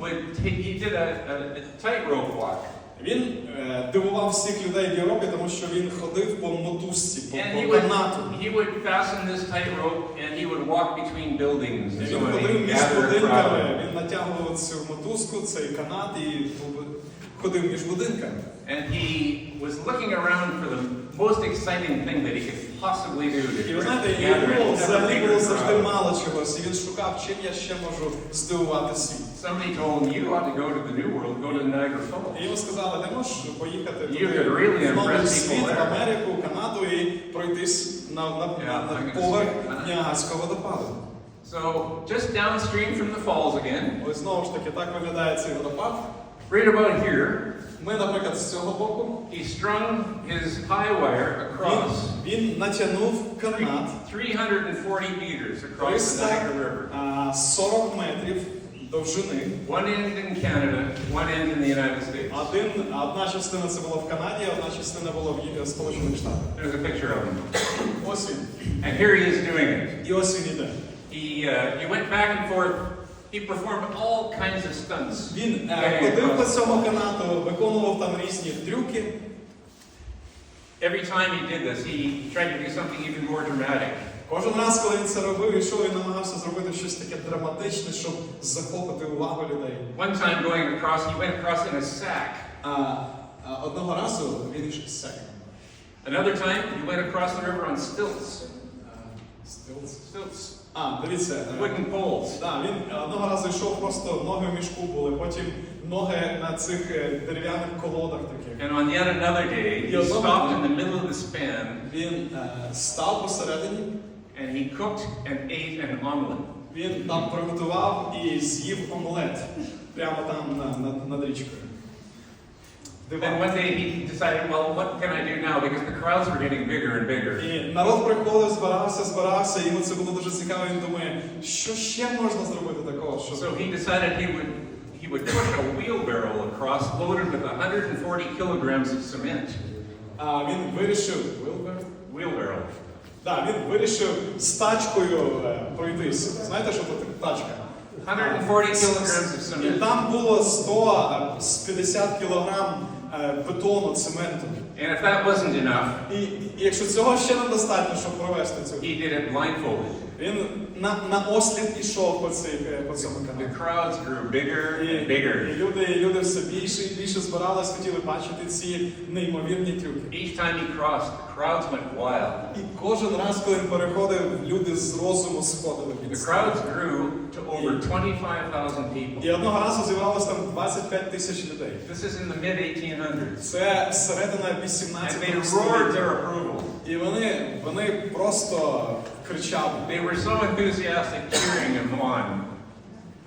would take, he did a, a, a tightrope walk. Він е, дивував всіх людей в Європі, тому що він ходив по мотузці, по, And he по would, канату. he would fasten this tightrope and he would walk between buildings. And І So Він ходив he між gathered a будинками, він натягував цю мотузку, цей канат і ходив між будинками. And he was looking around for the most exciting thing that he could possibly do to І ви знаєте, ever взагалі було завжди мало чогось, і він шукав, чим я ще можу здивувати світ. Somebody told him, you ought to go to the New World, go to Niagara І Falls. йому сказали, не можеш поїхати You туди, could really в новий impress світ, people в there. Америку, Канаду і пройтись на, на, Yeah, на, I на can поверх see that. Ніагарського водопаду. So just downstream from the falls again, Ось знову ж таки, так виглядає цей водопад. right about here, Ми, наприклад, з цього боку. he strung his high wire across Він, він натягнув канат 340 meters across the Niagara River. 340 метрів довжини. One end in Canada, one end in the United States. Один, одна частина це було в Канаді, одна частина була в Є- Сполучених Штатах. There's a picture of him. Ось він. And here he is doing it. І ось він іде. He, uh, he went back and forth. He performed all kinds of stunts. Він е, Getting ходив по across. цьому канату, виконував там різні трюки. Every time he did this, he tried to do something even more dramatic. Кожен раз, коли він це робив, йшов і намагався зробити щось таке драматичне, щоб захопити увагу людей. One time going across, he went across in a sack. А, а одного разу він йшов секond. Another time, he went across the river on stilts. Stilts. А, дивіться. е, Wooden poles. Да, він одного разу йшов просто ноги в мішку були, потім ноги на цих е, дерев'яних колодах таких. And on yet another day, he stopped in the middle of the span Він е, став посередині, and he cooked and ate an omelet. він там приготував і з'їв омлет прямо там на, на, над річкою. Then Диван. one day he decided, well, what can I do now? Because the crowds were getting bigger and bigger. І народ приходив, збирався, збирався, йому це було дуже цікаво. Він думає, що ще можна зробити такого, що So he decided he would he would push a wheelbarrow across loaded with 140 kilograms of cement. а, він вирішив Wilbur? Wheelbarrow. Да, він вирішив з тачкою е, пройтись. Знаєте, що це тачка? 140 kilograms of І cement. там було 100 е, з 50 кілограм е, бетону, цементу. And if that wasn't enough, І, і якщо цього ще недостатньо, щоб провести цю, he did it blindfolded. Він на, на ослід ішов по, цій, е, по цьому The crowds grew bigger and bigger. люди, і люди все більше і більше збирались, хотіли бачити ці неймовірні трюки. Each time he crossed, the crowds went wild. І кожен раз, коли він переходив, люди з розуму сходили The crowds grew to over 25,000 people. І одного разу зібралось там 25 тисяч людей. This is in the mid 1800s. Це середина And they roared their approval. І вони, вони просто кричали. They were so enthusiastic cheering him on.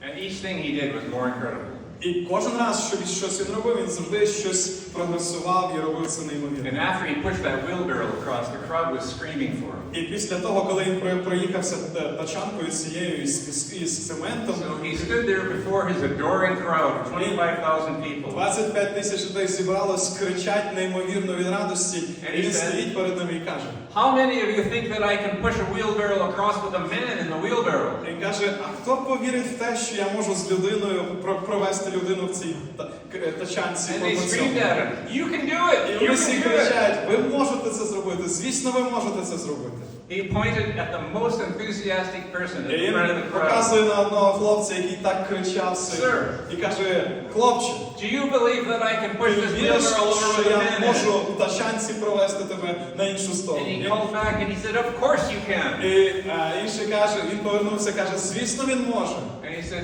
And each thing he did was more incredible. І кожен раз, що він щось він робив, він завжди щось прогресував і робив це And неймовірно. after he pushed that wheelbarrow across, the crowd was screaming for him. І після того, коли він про- проїхався та- тачанкою цією із, цементом, So he stood there before his adoring crowd of 25,000 people. 25 тисяч людей зібралось, кричать неймовірно від радості. І він стоїть перед ними і каже. How many of you think that I can push a wheelbarrow across with a man in the wheelbarrow? Він каже, а хто повірить в те, що я можу з людиною про- провести людину в цій та- тачанці And they screamed цьому? at him, You can do it! І You вони всі can do it! кричать, ви можете це зробити, звісно, ви можете це зробити. He pointed at the most enthusiastic person І in він front of the crowd. показує на одного хлопця, який так кричав сильно. Sir. І каже, хлопче, Do you believe that I can ти push this віриш, wheelbarrow over що with я можу в тачанці провести тебе на іншу And сторону? he called back and he said, Of course you can. І е, інший каже, він повернувся, каже, звісно, він може. And he said,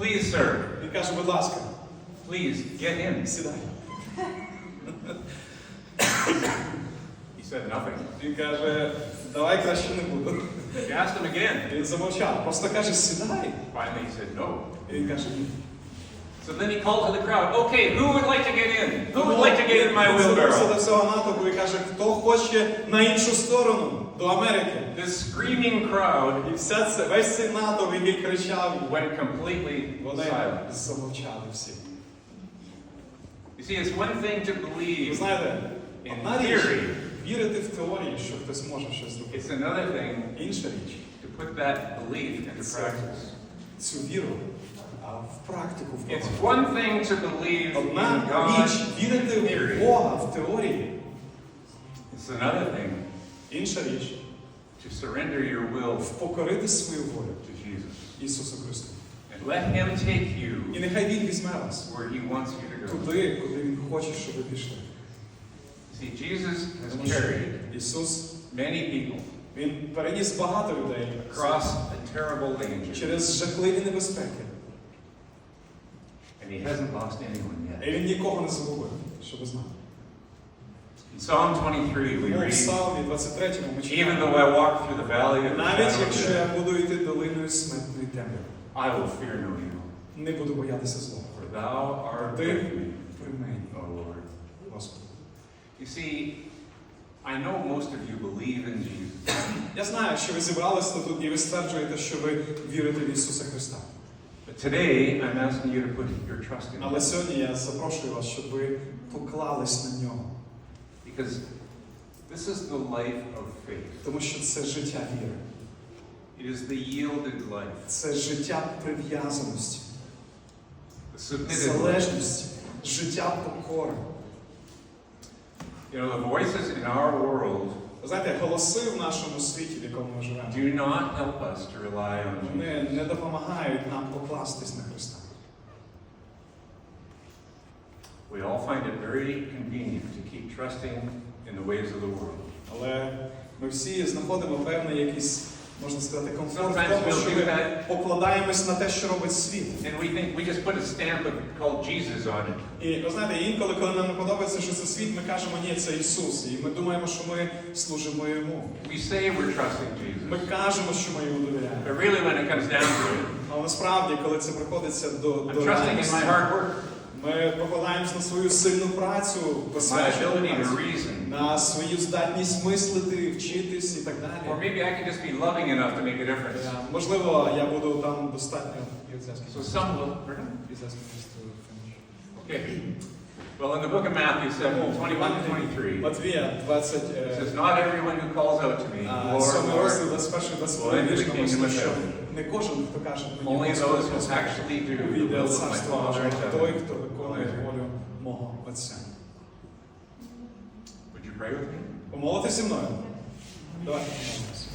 Please, sir, Він каже, будь ласка, please get in. сідай. He said nothing. Він каже, давай краще не буду. He asked him again. Він замовчав, просто каже, сідай. Finally, he said no. І він каже, ні. So then he called to the crowd, Okay, who would like to get in? Who would like to get in my Він звернувся wheelbarrow? до всього натовпу і каже, хто хоче на іншу сторону, до Америки. This screaming crowd І вся це, весь цей натовп, який кричав, went completely вони silent. замовчали всі. You see, it's one thing to Ви believe, знаєте, In одна річ theory. вірити в теорії, що хтось може щось зробити. it's another thing Інша річ, to put that belief into practice. цю віру а в практику It's вкладати. one thing to believe in Одна God, річ вірити в Бога в теорії, it's another thing інша річ to surrender your will покорити свою волю to Jesus. Ісусу Христу. And let Him take you І нехай Він візьме вас where He wants you to go. туди, куди Він хоче, щоб ви пішли. See, Jesus Тому has що carried Ісус many people Він переніс багато людей across a terrible danger, через жахливі небезпеки. and He hasn't lost anyone І yet. він нікого не загубив, щоб ви знали. In Psalm 23, we Тому в read, Псалмі 23 ми Even читаємо, though I walk through the valley of the навіть shadow of якщо death, я буду йти долиною смертної темряви, I will fear no evil, не буду боятися зла. for Thou art Ти with me, при мені, O Lord. Господи. You see, I know most of you believe in Jesus, Я знаю, що ви зібралися тут і ви стверджуєте, що ви вірите в Ісуса Христа. but today I'm asking you to put your trust in Але Him, сьогодні я запрошую вас, щоб ви поклались на нього. because this is the life of faith. Тому що це життя віри. It is the yielded life, Це життя прив'язаності, залежності, життя покори. You know, the voices in our world Ви знаєте, голоси в нашому світі, в якому ми живемо, do not help us to rely on Jesus. вони не допомагають нам покластись на Христа. We all find it very convenient to keep trusting in the ways of the world. Але ми всі знаходимо певний якийсь, можна сказати, комфорт в тому, що ми покладаємось на те, що робить світ. And we think we just put a stamp of, called Jesus on it. І ви знаєте, інколи, коли нам не подобається, що це світ, ми кажемо, ні, це Ісус. І ми думаємо, що ми служимо йому. We say we're trusting Ми кажемо, що ми йому довіряємо. But really, when it comes down to it, Але насправді, коли це приходиться до, I'm trusting in my hard work, ми покладаємось на свою сильну працю, my посвячену ability to працю, reason. на свою здатність мислити, вчитись і так Or далі. maybe I can just be loving enough to make a difference. Е, Можливо, я буду там достатньо. So some will. Okay. Well, in the book of Matthew 7, 21 to 23, it Матвія 20, says, Not everyone who calls out to me, а, Lord, 7 розділ, Lord, 21, Well, 22 into the вірш kingdom написано, of що heaven. не кожен, хто каже мені, only Господь, those who Господь, actually do the увійде will в of my царство Father Боже, in той, heaven. хто виконує волю мого Отця. Would you pray with me? Помолити зі мною? Давайте помолимось.